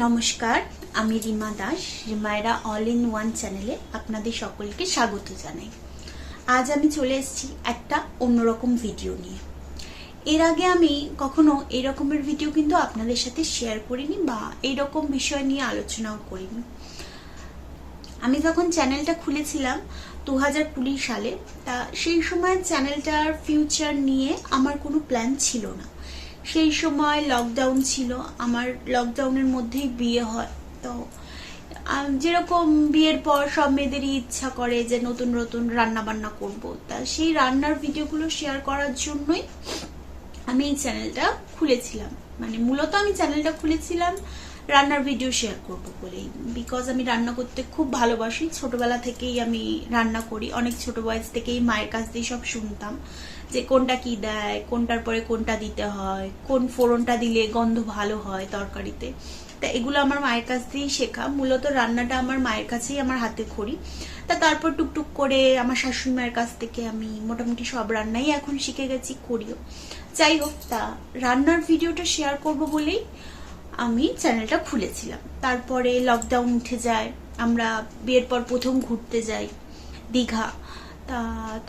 নমস্কার, আমি রিমা দাস রিমায়রা অল ইন ওয়ান চ্যানেলে আপনাদের সকলকে স্বাগত জানাই। আজ আমি চলে এসেছি একটা অন্যরকম ভিডিও নিয়ে। এর আগে আমি কখনো এই রকমের ভিডিও কিন্তু আপনাদের সাথে শেয়ার করিনি বা এইরকম বিষয় নিয়ে আলোচনাও করিনি। আমি যখন চ্যানেলটা খুলেছিলাম দু হাজার কুড়ি সালে, তা সেই সময় চ্যানেলটার ফিউচার নিয়ে আমার কোনো প্ল্যান ছিল না। সেই সময় লকডাউন ছিল, আমার লকডাউনের মধ্যেই বিয়ে হয়। তো যেরকম বিয়ের পর সব মেয়েদেরই ইচ্ছা করে যে নতুন নতুন রান্না বান্না করব। তা সেই রান্নার ভিডিওগুলো শেয়ার করার জন্যই আমি এই চ্যানেলটা খুলেছিলাম। মানে মূলত আমি চ্যানেলটা খুলেছিলাম রান্নার ভিডিও শেয়ার করব বলেই। বিকজ আমি রান্না করতে খুব ভালোবাসি। ছোটবেলা থেকেই আমি রান্না করি। অনেক ছোট বয়স থেকেই মায়ের কাছ দিয়ে সব শুনতাম। যে কোনটা কি দেয়, কোনটার পরে কোনটা দিতে হয়, কোন ফোড়নটা দিলে গন্ধ ভালো হয় তরকারিতে। তা এগুলো আমার মায়ের কাছ দিয়েই শেখা। মূলত রান্নাটা আমার মায়ের কাছেই আমার হাতে খড়ি। তা তারপর টুকটুক করে আমার শাশুড়ি মায়ের কাছ থেকে আমি মোটামুটি সব রান্নাই এখন শিখে গেছি করিও। যাই হোক, তা রান্নার ভিডিওটা শেয়ার করব বলেই আমি চ্যানেলটা খুলেছিলাম। তারপরে লকডাউন উঠে যায়, আমরা বিয়ের পর প্রথম ঘুরতে যাই, দীঘা। তা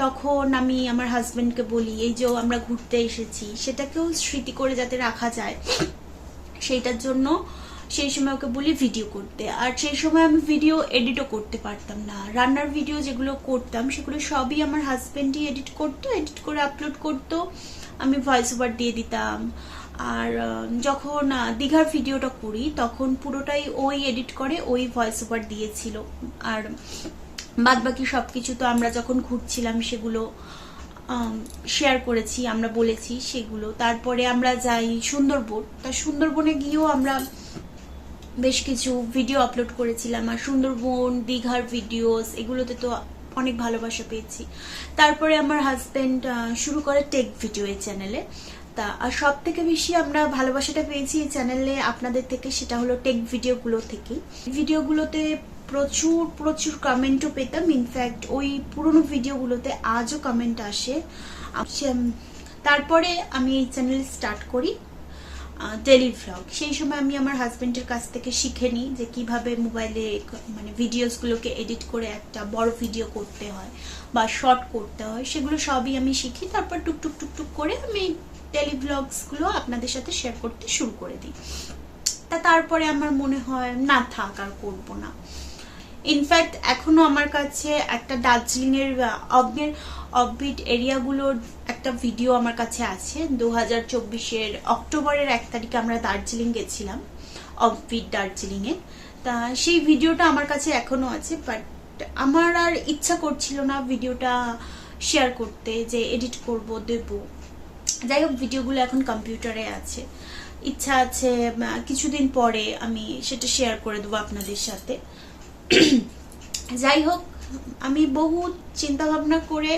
তখন আমি আমার হাজবেন্ডকে বলি, এই যে আমরা ঘুরতে এসেছি, সেটাকেও স্মৃতি করে যাতে রাখা যায়, সেইটার জন্য সেই সময় ওকে বলি ভিডিও করতে। আর সেই সময় আমি ভিডিও এডিটও করতে পারতাম না। রান্নার ভিডিও যেগুলো করতাম, সেগুলো সবই আমার হাজব্যান্ডই এডিট করতো এডিট করে আপলোড করতো, আমি ভয়েস ওভার দিয়ে দিতাম। আর যখন দীঘার ভিডিওটা করি, তখন পুরোটাই ওই এডিট করে ওই ভয়েস ওভার দিয়েছিল। আর বাদ বাকি সব কিছু তো আমরা যখন ঘুরছিলাম, সেগুলো শেয়ার করেছি, আমরা বলেছি সেগুলো। তারপরে আমরা যাই সুন্দরবন। তা সুন্দরবনে গিয়েও আমরা বেশ কিছু ভিডিও আপলোড করেছিলাম। আর সুন্দরবন, দীঘার ভিডিওস এগুলোতে তো অনেক ভালোবাসা পেয়েছি। তারপরে আমার হাজব্যান্ড শুরু করে টেক ভিডিও এই চ্যানেলে তা, আর সব থেকে বেশি আমরা ভালোবাসাটা পেয়েছি এই চ্যানেলে আপনাদের থেকে, সেটা হলো টেক ভিডিওগুলো থেকেই। ভিডিওগুলোতে প্রচুর প্রচুর কমেন্টও পেতাম। ইনফ্যাক্ট ওই পুরনো ভিডিওগুলোতে আজও কমেন্ট আসে। আম- তারপরে আমি এই চ্যানেল স্টার্ট করি ডেলি ভ্লগ সেই সময় আমি আমার হাজবেন্ডের কাছ থেকে শিখে নিই যে কীভাবে মোবাইলে মানে ভিডিওসগুলোকে এডিট করে একটা বড় ভিডিও করতে হয় বা শর্ট করতে হয়। সেগুলো সবই আমি শিখি। তারপর টুকটুক টুকটুক করে আমি ডেলি ভ্লগসগুলো আপনাদের সাথে শেয়ার করতে শুরু করে দিই। তা তারপরে আমার মনে হয়, না থাক, আর করব না। ইনফ্যাক্ট এখনও আমার কাছে একটা দার্জিলিং এর অফবিট অফবিট এরিয়াগুলোর একটা ভিডিও আমার কাছে আছে। দু হাজার চব্বিশের অক্টোবরের এক তারিখে আমরা দার্জিলিং গেছিলাম অফবিট দার্জিলিং এ তা সেই ভিডিওটা আমার কাছে এখনও আছে বাট আমার আর ইচ্ছা করছিল না ভিডিওটা শেয়ার করতে, যে এডিট করব, দেব। যাই হোক ভিডিওগুলো এখন কম্পিউটারে আছে। ইচ্ছা আছে কিছুদিন পরে আমি সেটা শেয়ার করে দেবো আপনাদের সাথে। যাই হোক আমি বহু চিন্তা ভাবনা করে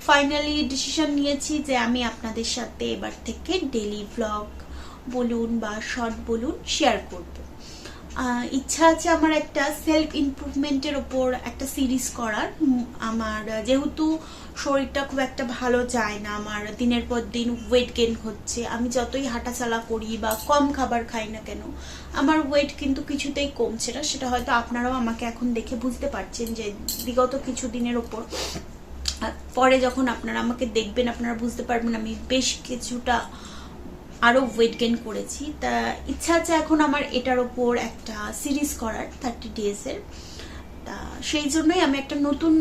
ফাইনালি ডিসিশন নিয়েছি যে আমি আপনাদের সাথে এবার থেকে ডেলি ব্লগ বলুন বা শর্ট বলুন শেয়ার করব। ইচ্ছা আছে আমার একটা সেলফ ইমপ্রুভমেন্টের ওপর একটা সিরিজ করার। আমার যেহেতু শরীরটা খুব একটা ভালো যায় না, আমার দিনের পর দিন ওয়েট গেন হচ্ছে, আমি যতই হাঁটাচলা করি বা কম খাবার খাই না কেন, আমার ওয়েট কিন্তু কিছুতেই কমছে না। সেটা হয়তো আপনারাও আমাকে এখন দেখে বুঝতে পারছেন যে বিগত কিছু দিনের ওপর পরে যখন আপনারা আমাকে দেখবেন, আপনারা বুঝতে পারবেন আমি বেশ কিছুটা আরও ওয়েট গেন করেছি। তা ইচ্ছা আছে এখন আমার এটার ওপর একটা সিরিজ করার থার্টি ডেজের তা সেই জন্যই আমি একটা নতুন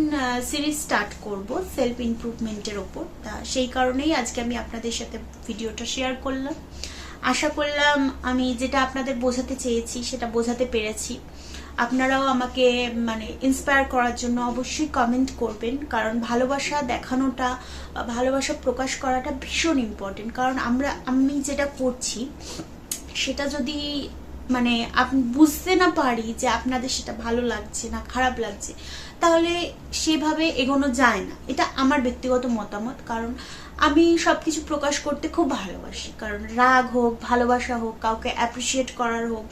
সিরিজ স্টার্ট করব সেলফ ইমপ্রুভমেন্টের ওপর। তা সেই কারণেই আজকে আমি আপনাদের সাথে ভিডিওটা শেয়ার করলাম। আশা করলাম আমি যেটা আপনাদের বোঝাতে চেয়েছি, সেটা বোঝাতে পেরেছি। আপনারাও আমাকে মানে ইন্সপায়ার করার জন্য অবশ্যই কমেন্ট করবেন, কারণ ভালোবাসা দেখানোটা, ভালোবাসা প্রকাশ করাটা ভীষণ ইম্পর্টেন্ট কারণ আমরা, আমি যেটা করছি, সেটা যদি মানে বুঝতে না পারি যে আপনাদের সেটা ভালো লাগছে না, খারাপ লাগছে। তাহলে সেভাবে এগোনো যায় না। এটা আমার ব্যক্তিগত মতামত, কারণ আমি সব কিছু প্রকাশ করতে খুব ভালোবাসি। কারণ রাগ হোক, ভালোবাসা হোক, কাউকে অ্যাপ্রিসিয়েট করার হোক,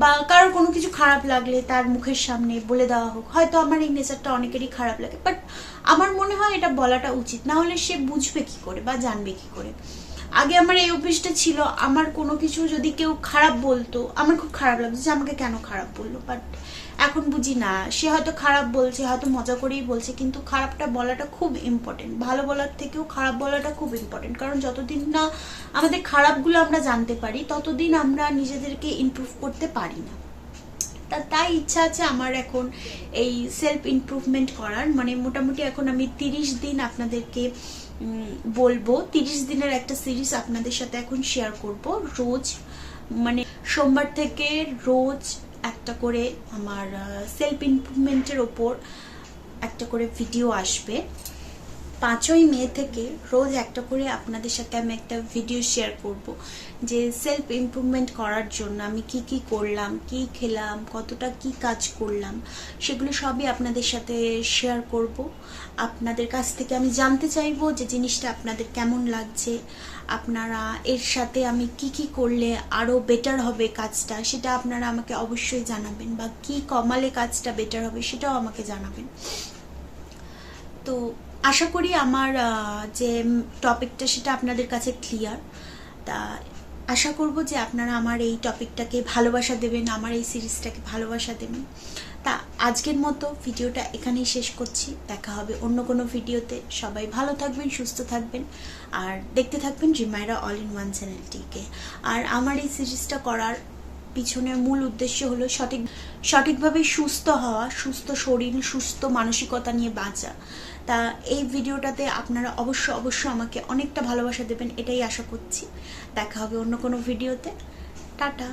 বা কারোর কোনো কিছু খারাপ লাগলে তার মুখের সামনে বলে দেওয়া হোক, হয়তো আমার এই নেচারটা অনেকেরই খারাপ লাগে। বাট আমার মনে হয় এটা বলাটা উচিত। না হলে সে বুঝবে কি করে বা জানবে কি করে। আগে আমার এই অভ্যেসটা ছিল, আমার কোনো কিছু যদি কেউ খারাপ বলতো, আমার খুব খারাপ লাগতো যে আমাকে কেন খারাপ বলল বাট এখন বুঝি না। সে হয়তো খারাপ বলছে, হয়তো মজা করেই বলছে, কিন্তু খারাপটা বলাটা খুব ইম্পর্টেন্ট ভালো বলার থেকেও খারাপ বলাটা খুব ইম্পর্টেন্ট কারণ যতদিন না আমাদের খারাপগুলো আমরা জানতে পারি, ততদিন আমরা নিজেদেরকে ইমপ্রুভ করতে পারি না। তা তাই ইচ্ছা আছে আমার এখন এই সেলফ ইমপ্রুভমেন্ট করার। মানে মোটামুটি এখন আমি তিরিশ দিন আপনাদেরকে বলব, তিরিশ দিনের একটা সিরিজ আপনাদের সাথে এখন শেয়ার করব। রোজ মানে সোমবার থেকে রোজ একটা করে আমার সেলফ ইমপ্রুভমেন্টের ওপর একটা করে ভিডিও আসবে। পাঁচই মে থেকে রোজ একটা করে আপনাদের সাথে আমি একটা ভিডিও শেয়ার করব, যে সেলফ ইমপ্রুভমেন্ট করার জন্য আমি কি কি করলাম, কি খেলাম, কতটা কি কাজ করলাম, সেগুলো সবই আপনাদের সাথে শেয়ার করব। আপনাদের কাছ থেকে আমি জানতে চাইব যে জিনিসটা আপনাদের কেমন লাগছে, আপনারা এর সাথে আমি কি কি করলে আরও বেটার হবে কাজটা, সেটা আপনারা আমাকে অবশ্যই জানাবেন, বা কি কমালে কাজটা বেটার হবে সেটাও আমাকে জানাবেন। তো আশা করি আমার যে টপিকটা সেটা আপনাদের কাছে ক্লিয়ার তা আশা করব যে আপনারা আমার এই টপিকটাকে ভালোবাসা দেবেন, আমার এই সিরিজটাকে ভালোবাসা দেবেন। তা আজকের মতো ভিডিওটা এখানেই শেষ করছি। দেখা হবে অন্য কোনো ভিডিওতে। সবাই ভালো থাকবেন, সুস্থ থাকবেন। আর দেখতে থাকবেন রিমাইরা অল ইন ওয়ান চ্যানেলটিকে। আর আমার এই সিরিজটা করার পিছনের মূল উদ্দেশ্য হলো সঠিক, সঠিকভাবে সুস্থ হওয়া, সুস্থ শরীর, সুস্থ মানসিকতা নিয়ে বাঁচা। তা এই ভিডিওটাতে আপনারা অবশ্য অবশ্য আমাকে অনেকটা ভালোবাসা দেবেন, এটাই আশা করছি। দেখা হবে অন্য কোনো ভিডিওতে। টাটা।